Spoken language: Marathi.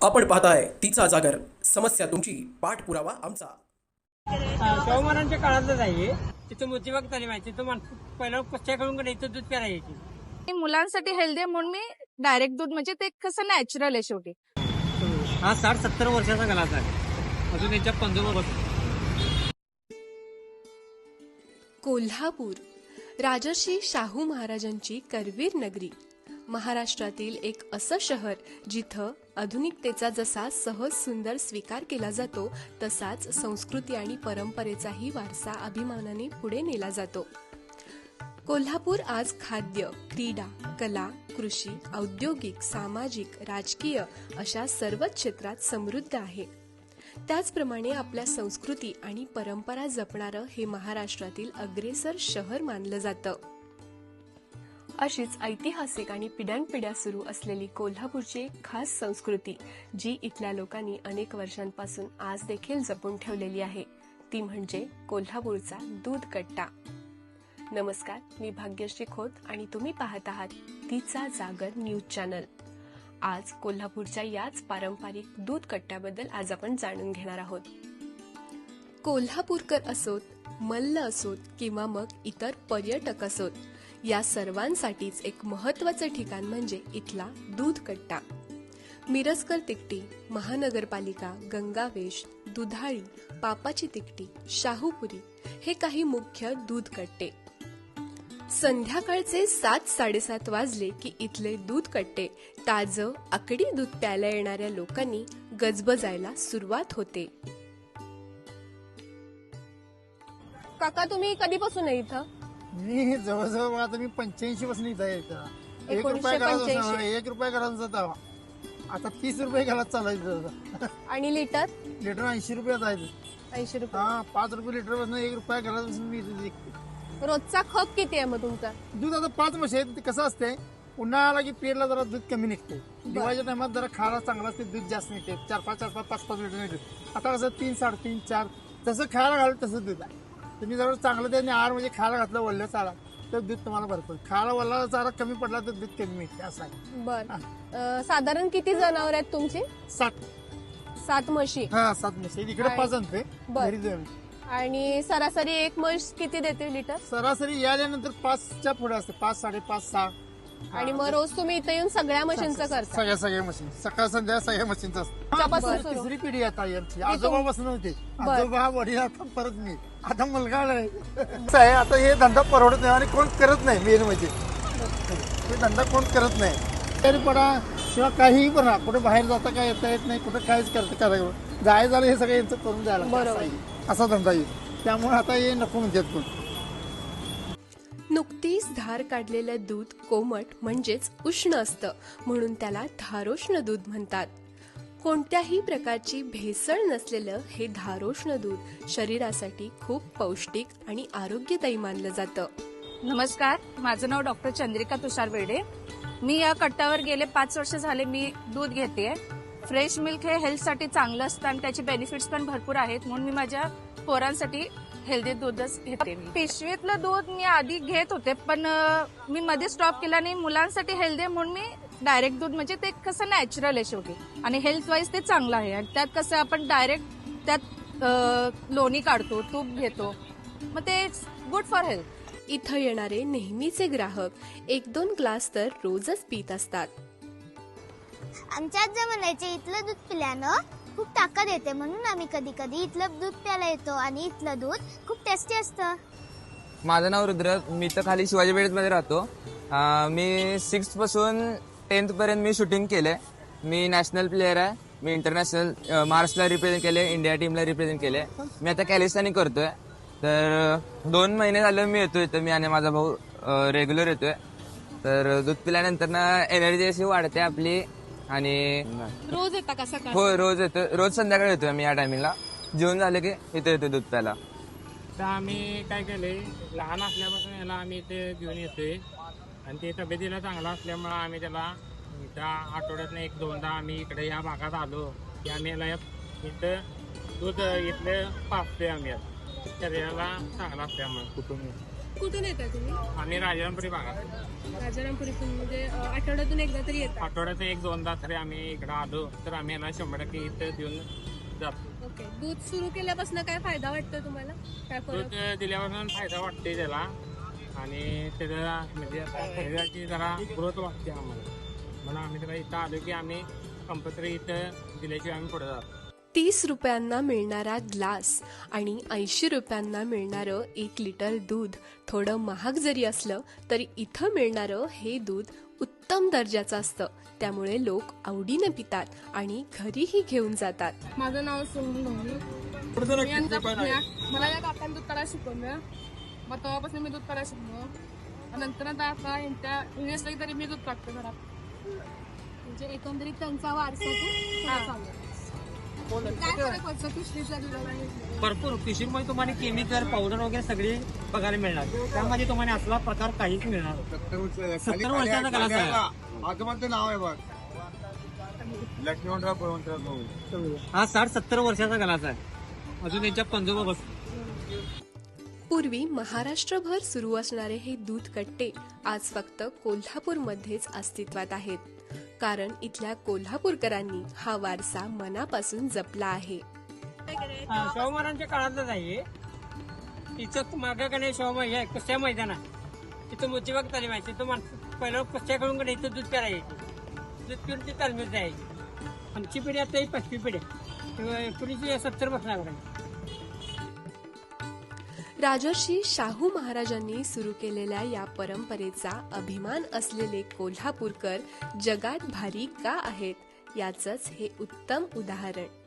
आपण पाहताय तिचा जागर. समस्या तुमची. पाठपुरावा आमचा. शाहू महाराजांच्या काळातलंच आहे तिथं मोतीबाग तालीम आहे तिथं माणसं पहिला कुस्त्या करून का नाही, इथं दूध प्यायला यायची. मुलांसाठी हेल्दी आहे म्हणून मी डायरेक्ट दूध म्हणजे ते कसं नॅचरल आहे शेवटी. हा साठ सत्तर वर्षाचा गलास आहे. अजून याच्या पंजोबा कोल्हापूर. राजर्षी शाहू महाराजांची करवीर नगरी. महाराष्ट्रातील एक असं शहर जिथं आधुनिकतेचा जसा सहज सुंदर स्वीकार केला जातो तसाच संस्कृती आणि परंपरेचाही वारसा अभिमानाने पुढे नेला जातो. कोल्हापूर आज खाद्य क्रीडा कला कृषी औद्योगिक सामाजिक राजकीय अशा सर्वच क्षेत्रात समृद्ध आहे. त्याचप्रमाणे आपल्या संस्कृती आणि परंपरा जपणारं हे महाराष्ट्रातील अग्रेसर शहर मानलं जातं. अशीच ऐतिहासिक आणि पिढ्यानपिढ्या सुरू असलेली कोल्हापूरची खास संस्कृती जी इथल्या लोकांनी अनेक वर्षांपासून आज देखील जपून ठेवलेली आहे. ती म्हणजे कोल्हापूरचा दूध कट्टा नमस्कार मी भाग्यश्री खोत आणि तुम्ही पाहत आहात तिचा जागर न्यूज चॅनल. आज कोल्हापूरच्या याच पारंपरिक दूध कट्ट्याबद्दल आज आपण जाणून घेणार आहोत. कोल्हापूरकर असोत मल्ल असोत किंवा मग इतर पर्यटक असोत या सर्वांसाठीच एक महत्वाचं ठिकाण म्हणजे इथला दूध कट्टा मिरजकर तिकटी महानगरपालिका गंगावेश दुधाळी पापाची तिकटी शाहूपुरी हे काही मुख्य दूध कट्टे संध्याकाळचे सात साडेसात वाजले की इथले दूध कट्टे ताजं आकडी दूध प्यायला येणाऱ्या लोकांनी गजबजायला सुरुवात होते. काका तुम्ही कधीपासून इथं? मी जवळजवळ आता मी पंच्याऐंशी पासून इथं आहे इथं. एक एकोणीसशे रुपया पंच्याऐंशी. बसणं, एक रुपया घरात जाता आता तीस रुपये घरात चालायचं आणि लिटर? लिटर ऐंशी रुपये जायचं ऐंशी रुपये. हा पाच रुपये लिटर बसून एक रुपया घरात बसून मी इथे विकते. रोजचा खप किती आहे मग तुमचा? दूध आता पाच म्हशी आहेत ते कसं असते उन्हाळा आला की पेरला जरा दूध कमी निघते दिवाळीच्या टायमात जरा खायला चांगला असते दूध जास्त निघते चार पाच चार पाच पाच पाच लिटर निघते आता कसं तीन साडेतीन चार जसं खायला घालू तसं दूध आहे. तुम्ही जर चांगलं त्याने आहार म्हणजे खायला घातलं वल्ल्या चारा तर दूध तुम्हाला भरपूर. खायला वल्ला चारा कमी पडला तर दूध कमी मिळते असं आहे. बर. साधारण किती जनावर आहेत तुमची? सात. सात म्हशी. हा सात म्हशी. इकडे पाच बर. घरी दोन आणि सरासरी एक म्हैस किती देते लिटर? सरासरी याल्यानंतर पाचच्या पुढे असते. पाच साडेपाच सहा. आणि मग रोज तुम्ही इथे येऊन सगळ्या मशीनचं करता. सगळ्या सगळ्या मशीन सकाळ संध्या सगळ्या मशीनचं त्यापासून सुरू. तिसरी पिढी आता यांची. आजोबा बसून होते. आजोबा वडील आता परत मी. आता मुलगा आलाय. आहे आता हे धंदा परवडत नाही आणि कोण करत नाही मेन म्हणजे. हे धंदा कोण करत नाही. तरी पडा किंवा काहीही पण कुठे बाहेर जाता काय येता येत नाही. कुठे काहीच करता करायचं जाय झालं हे सगळं यांचं करून जायला लागतं. बरोबर. असं आहे. असा धंदा येईल त्यामुळे आता हे नको म्हणतात कोण. नुकतीच धार काढलेलं दूध कोमट म्हणजेच उष्ण असतं म्हणून त्याला धारोष्ण दूध म्हणतात. कोणत्याही प्रकारची भेसळ नसलेलं हे धारोष्ण दूध शरीरासाठी खूप पौष्टिक आणि आरोग्यदायी मानलं जातं. नमस्कार माझं नाव डॉक्टर चंद्रिका तुषार बेडे मी या कट्ट्यावर गेले पाच वर्ष झाले मी दूध घेते फ्रेश मिल्क हे हेल्थसाठी चांगलं असतं आणि त्याचे बेनिफिट्स पण भरपूर आहेत म्हणून मी माझ्या पोरांसाठी हेल्दी दूधच घेते मी. पिशवीतलं दूध मी आधी घेत होते पण मी मध्ये स्टॉप केला आणि मुलांसाठी हेल्दी आहे म्हणून मी डायरेक्ट दूध म्हणजे ते कसं नॅचरल आहे शेवटी. आणि हेल्थ वाईज ते चांगलं आहे. आणि त्यात कसं आपण डायरेक्ट त्यात लोणी काढतो तूप घेतो. मग ते गुड फॉर हेल्थ इथं येणारे नेहमीचे ग्राहक एक दोन ग्लास तर रोजच पित असतात. आमच्या आजी म्हणायचे इथलं दूध पिल्यानं खूप ताकद येते म्हणून आम्ही कधी कधी इथलं दूध प्यायला येतो आणि इथलं दूध खूप टेस्टी असतं. माझं नाव रुद्र मी तर खाली शिवाजी पेठमध्ये राहतो. अं, मी सिक्स्थपासून पासून टेन्थ पर्यंत मी शूटिंग केलंय. मी नॅशनल प्लेअर आहे. मी इंटरनॅशनल महाराष्ट्रला रिप्रेझेंट केले इंडिया टीमला रिप्रेझेंट केले मी आता कॅलिस्तानी करतोय. तर अं, दोन महिने झालं मी येतोय इथं. मी आणि माझा भाऊ रेग्युलर येतोय. तर दूध पिल्यानंतर ना एनर्जी अशी वाढते आपली. आणि रोज येता का सकाळ? हो रोज येतो. रोज संध्याकाळी येतोय मी या टायमिंगला जेवण झालं की इथे येतो दूध प्यायला. तर आम्ही काय केलंय लहान असल्यापासून याला आम्ही इथे घेऊन येतोय. आणि ते तब्येतीला चांगला असल्यामुळं आम्ही त्याला त्या आठवड्यातनं एक दोनदा आम्ही इकडे या भागात आलो की आम्ही याला इथं दूध इथलं पाचतोय आम्ही. यात. शरीराला चांगला असल्यामुळे. कुटुंब कुठून येता तुम्ही? आम्ही राजारामपुरी भागात राजारामपुरीतून म्हणजे अ, आठवड्यातून एकदा तरी येतात आठवड्यात एक दोनदा तरी आम्ही इकडं आलो तर आम्ही याला शंभर टक्के इथं देऊन जातो. ओके. दूध सुरू केल्यापासून काय फायदा वाटतो तुम्हाला? काय फरक? दूध दिल्यापासून फायदा वाटते त्याला. आणि त्याचा म्हणजे शरीराची जरा ग्रोथ वाटते आम्हाला. म्हणून आम्ही त्याला इथं आलो की आम्ही कंपल्सरी इथं दिल्याशिवाय आम्ही पुढे जातो. तीस रुपयांना मिळणारा ग्लास आणि ऐंशी रुपयांना मिळणारं एक लिटर दूध. थोडं महाग जरी असलं तरी इथं मिळणारं हे दूध उत्तम दर्जाचं असतं. त्यामुळे लोक आवडीनं पितात आणि घरीही घेऊन जातात. माझं नाव सोनू मी आहे. मला या काकांनी दूध काढायला शिकवलं. मग तेव्हापासून मी दूध काढायला शिकलो. नंतर आता आता यांच्या तरी मी दूध काढतो घरात. म्हणजे एकंदरीत त्यांचा वारसा काय फरक वाटतं भरपूर पिशवीमध्ये तुम्हाला केमिकल पावडर वगैरे सगळे बघायला मिळणार. त्यामध्ये तुम्हाला असला प्रकार काहीच मिळणार सत्तर वर्षाचा गलास आहे आजोबांचं नाव आहे बघ. लक्ष्मणराव बळवंतराव हा साठ सत्तर वर्षाचा गलास आहे अजून यांच्या पंजोबा बस. पूर्वी महाराष्ट्रभर सुरू असणारे हे दूध कट्टे आज फक्त कोल्हापूरमध्येच अस्तित्वात आहेत. कारण इथल्या कोल्हापूरकरांनी हा वारसा मनापासून जपला आहे. शाहूमारांच्या काळातलंच आहे इथं मागं का नाही शाहू हे कुस्त्या मैदान आहे तिथं मोतीबाग तालीम आहे तिथं माणसं पहिलं कुस्त्या करून इथं दूध प्यायला दूध पिऊन ती तालमीत जायची. आमची पिढी आता ही पाचवी पिढी आहे. एकोणीसशे सत्तर बसणार राजर्षी शाहू महाराजांनी सुरू केलेल्या या परंपरेचा अभिमान असलेले कोल्हापूरकर जगात भारी का आहेत? याचंच हे उत्तम उदाहरण.